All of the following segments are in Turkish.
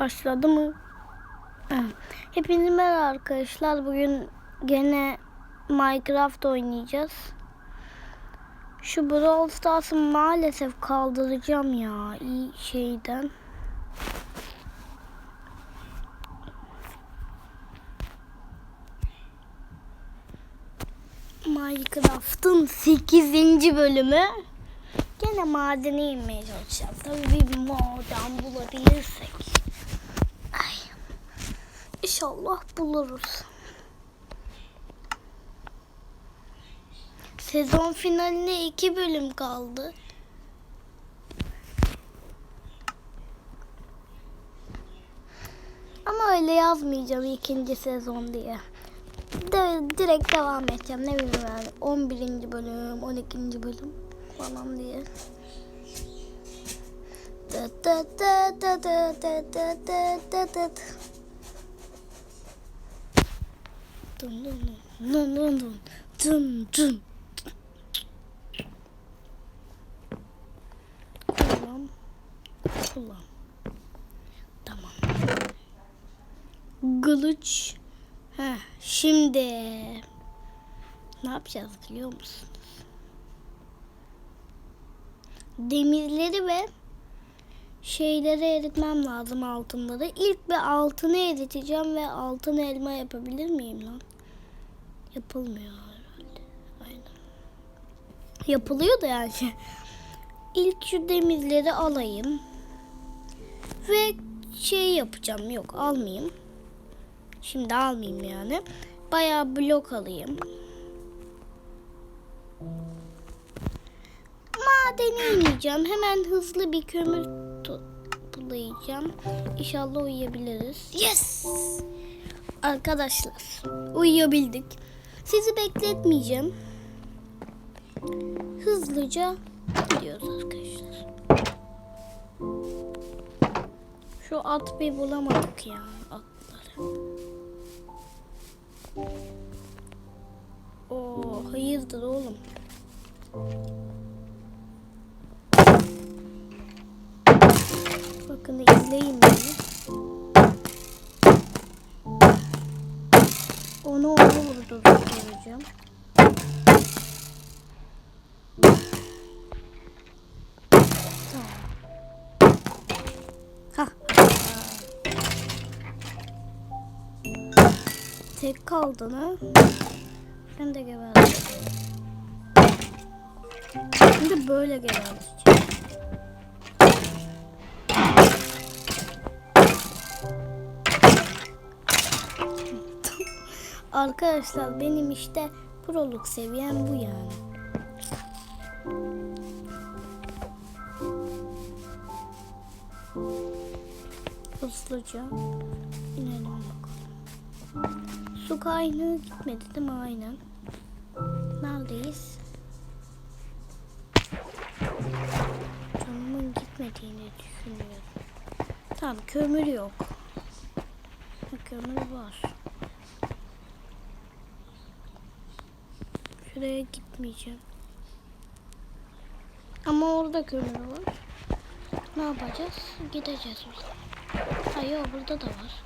Başladı mı? Hepinize merhaba arkadaşlar. Bugün gene Minecraft oynayacağız. Şu Brawl Stars'ı maalesef kaldıracağım ya iyi şeyden. Minecraft'ın 8. bölümü. Gene madene inmeye çalışacağız. Tabii bir maden bulabilirsek. İnşallah buluruz. Sezon finaline iki bölüm kaldı. Ama öyle yazmayacağım ikinci sezon diye. De, direkt devam edeceğim. Ne bileyim yani 11. bölüm, 12. bölüm falan diye. Da da da da da da da da da da. Dun dun dun dun dun dun dun. Kullan. Kullan. Tamam. Kılıç. Heh, şimdi ne yapacağız biliyor musunuz? Demirleri ve şeyleri eritmem lazım altınları. İlk bir altını eriteceğim ve altın elma yapabilir miyim lan? Yapılmıyor herhalde. Aynen. Yapılıyor da yani. İlk şu demirleri alayım. Ve şey yapacağım. Yok almayayım. Şimdi almayayım yani. Bayağı blok alayım. Madene ineceğim. Hemen hızlı bir kömür toplayacağım. İnşallah uyuyabiliriz. Yes! Arkadaşlar uyuyabildik. Sizi bekletmeyeceğim. Hızlıca gidiyoruz arkadaşlar. Şu at bir bulamadık ya atları. Oo, hayırdır oğlum? Bakın izleyin beni. Onu onu vurdu koyacağım. Tamam. Tek kaldığını ben de geberdim. Şimdi böyle geberdim. Arkadaşlar benim işte proluk seviyem bu yani. Hızlıca inelim bakalım. Su kaynağı gitmedi değil mi? Aynen. Neredeyiz? Canımın gitmediğini düşünüyorum. Tamam kömür yok. Kömür var. Şuraya gitmeyeceğim. Ama orada kömür var. Ne yapacağız? Gideceğiz zaman. Hayır burada da var.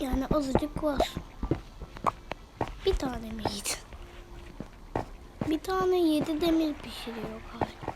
Yani azıcık var. Bir tane mi yedi? Bir tane yedi demir pişiriyor hala.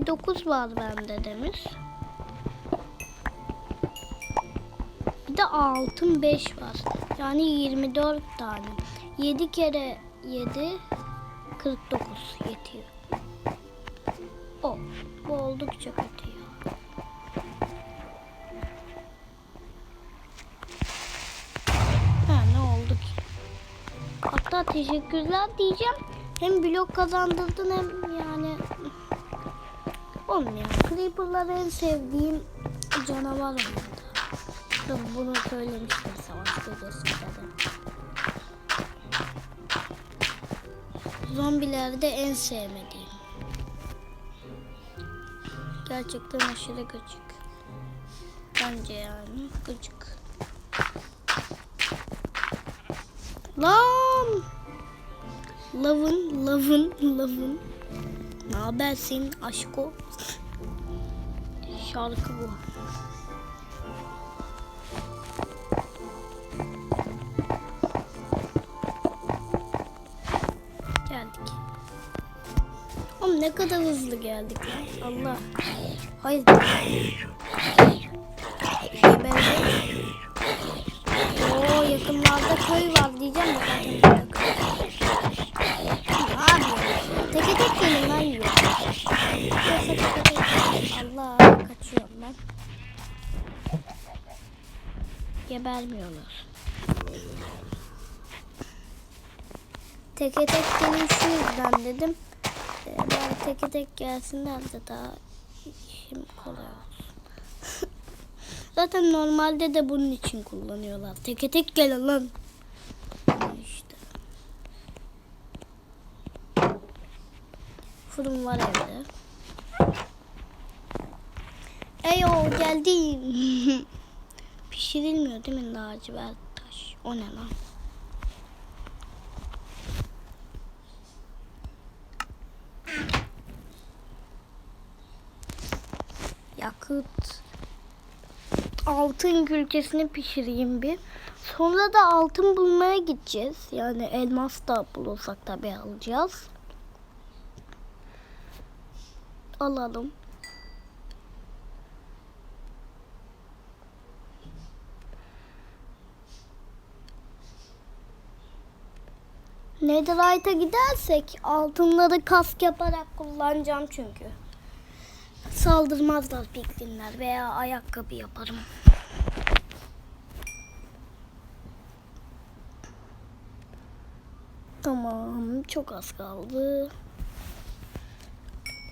29 var bende demir. Bir de altın 5 var. Yani 24 tane. 7 kere 7 49 yetiyor. O. Bu oldukça kötü. Ha ne oldu ki? Hatta teşekkürler diyeceğim. Hem blok kazandırdın hem yani olmuyor. Creeper'lar en sevdiğim canavar oldu. Dur bunu söylemiştim savaş videosunda da. Zombilerde en sevmediğim. Gerçekten aşırı gıcık. Bence yani gıcık. Lan! Lavın, lavın, lavın. Ne habersin aşko? Şarkı bu. Geldik. Oğlum ne kadar hızlı geldik lan. Allah. Hayır. Geberdim. Oo yakınlarda köy var diyeceğim de zaten yok. Abi teke tek gelin lan yiyor. Yoksa teke tek Allah kaçıyorum ben. Gebermiyorlar. Teke tek gelin şu yüzden dedim. Ee, Ben teke tek gelsinler de daha işim kolay olsun. Zaten normalde de bunun için kullanıyorlar. Teke tek gelin lan. İşte. Fırın var evde. Eyo geldim. Pişirilmiyor değil mi lacivert taş? O ne lan? Yakıt. Altın külçesini pişireyim bir. Sonra da altın bulmaya gideceğiz. Yani elmas da bulursak tabii alacağız. Alalım. Netherite'a gidersek altınları kask yaparak kullanacağım çünkü. Saldırmazlar piklinler veya ayakkabı yaparım. Tamam çok az kaldı.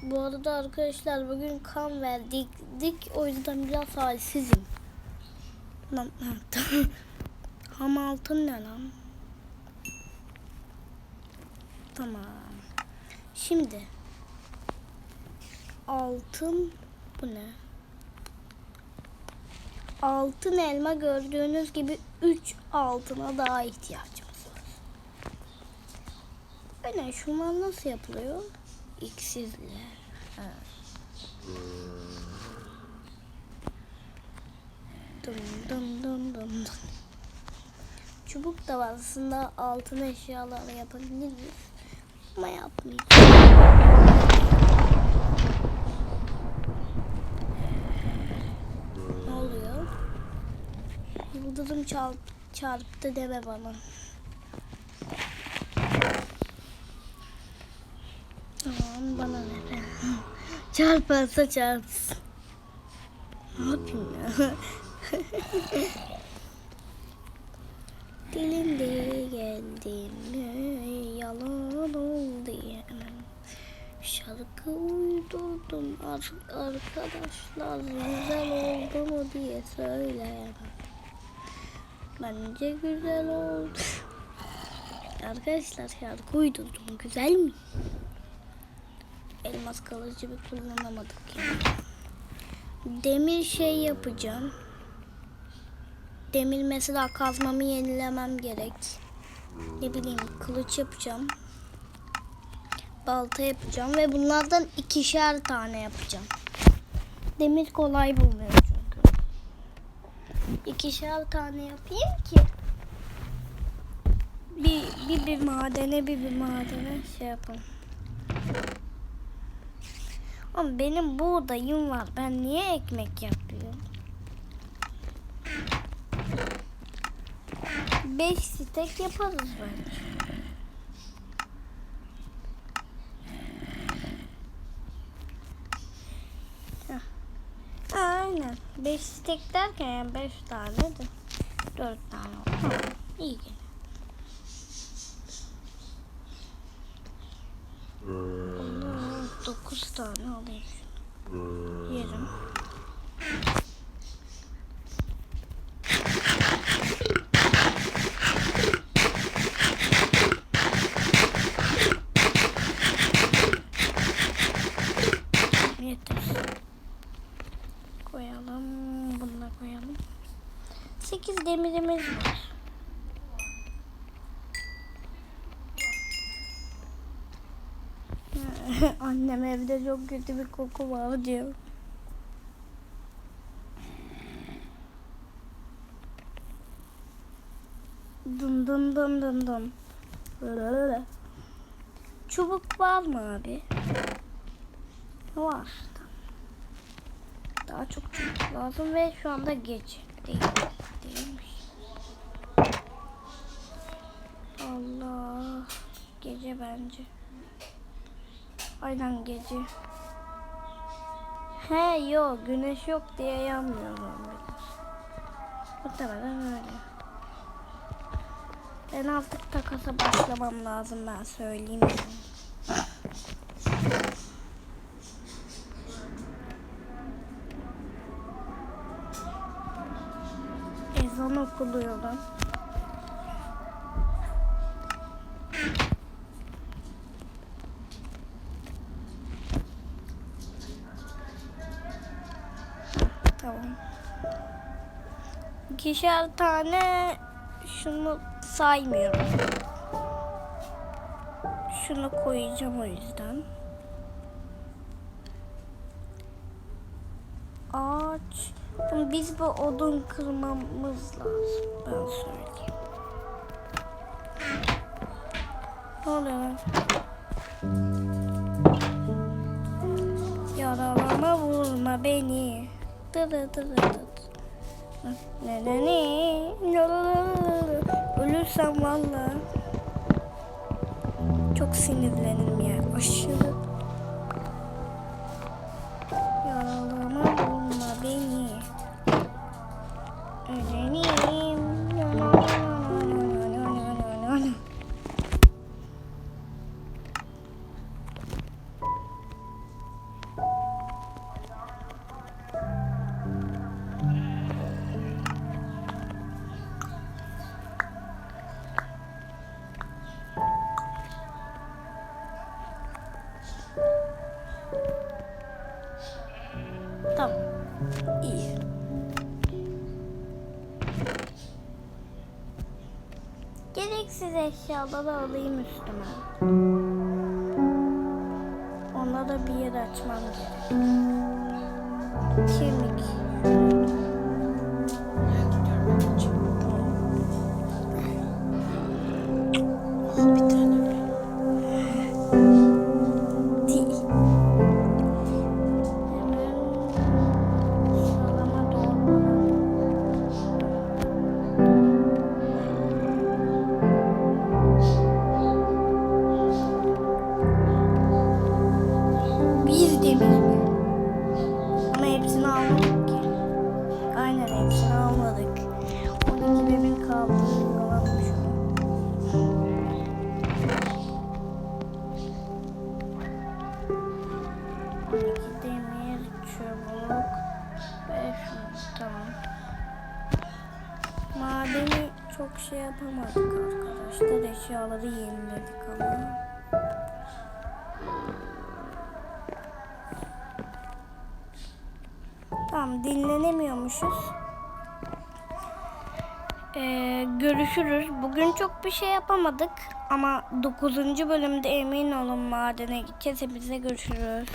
Bu arada arkadaşlar bugün kan verdik. Dik, o yüzden biraz halsizim. Lan, tamam. Ham altın ne lan? Tamam. Şimdi altın bu ne? Altın elma gördüğünüz gibi 3 altına daha ihtiyacımız var. Ne? Şunlar nasıl yapılıyor? İksizle. Dum dum dum dum dum. Çubuk da var. Aslında altın eşyalarla yapabiliriz. Ama yapmayacağım. Yıldızım çal çarptı deme bana. Tamam bana ne be. Çarparsa çarpsın. Ne yapayım ya? Dilinde geldim yalan oldu yemem. Şarkı uydurdum ar- arkadaşlar güzel oldu mu diye söyleyemem. Bence güzel oldu. Arkadaşlar şarkı uydurdum güzel mi? Elmas kalıcı bir kullanamadık yani. Demir şey yapacağım. Demir mesela kazmamı yenilemem gerek. Ne bileyim kılıç yapacağım. Balta yapacağım ve bunlardan ikişer tane yapacağım. Demir kolay bulunuyor çünkü. İkişer tane yapayım ki bir, bir, bir madene bir, bir madene şey yapalım. Ama benim buğdayım var. Ben niye ekmek yapıyorum? 5 stek yaparız. Heh. Aynen. 5 stek derken yani 5 tane de 4 tane oldu. İyi gene. Bundan 9 tane alayım. Yerim. Yeter. Koyalım bunları. koyalım. 8 demirimiz var. Annem evde çok kötü bir koku var diyor. Dın dın dın dın. Lalalala. Çubuk var mı abi? Var. Daha çok çubuk lazım ve şu anda gece değil. Değilmiş. Allah. Gece bence. Aynen gece. He yok güneş yok diye yanmıyor zombiler. Muhtemelen öyle. Ben artık takasa başlamam lazım ben söyleyeyim. Yani. Ezan okuluyor. İkişer tane şunu saymıyorum. Şunu koyacağım o yüzden. Ağaç. Biz bu odun kırmamız lazım. Ben söyleyeyim. Ne oluyor lan? Yaralama vurma beni. Dı dı dı dı dı. Ne ne ne. Ölürsem valla. Çok sinirlenim ya. Aşırı. Eşyaları alayım üstüme. Ona da bir yer açmam gerek. Kemik. Madeni çok şey yapamadık arkadaşlar. Eşyaları yeniledik ama. Tamam dinlenemiyormuşuz. Ee, görüşürüz. Bugün çok bir şey yapamadık ama 9. bölümde emin olun madene gideceğiz. Hepinize görüşürüz.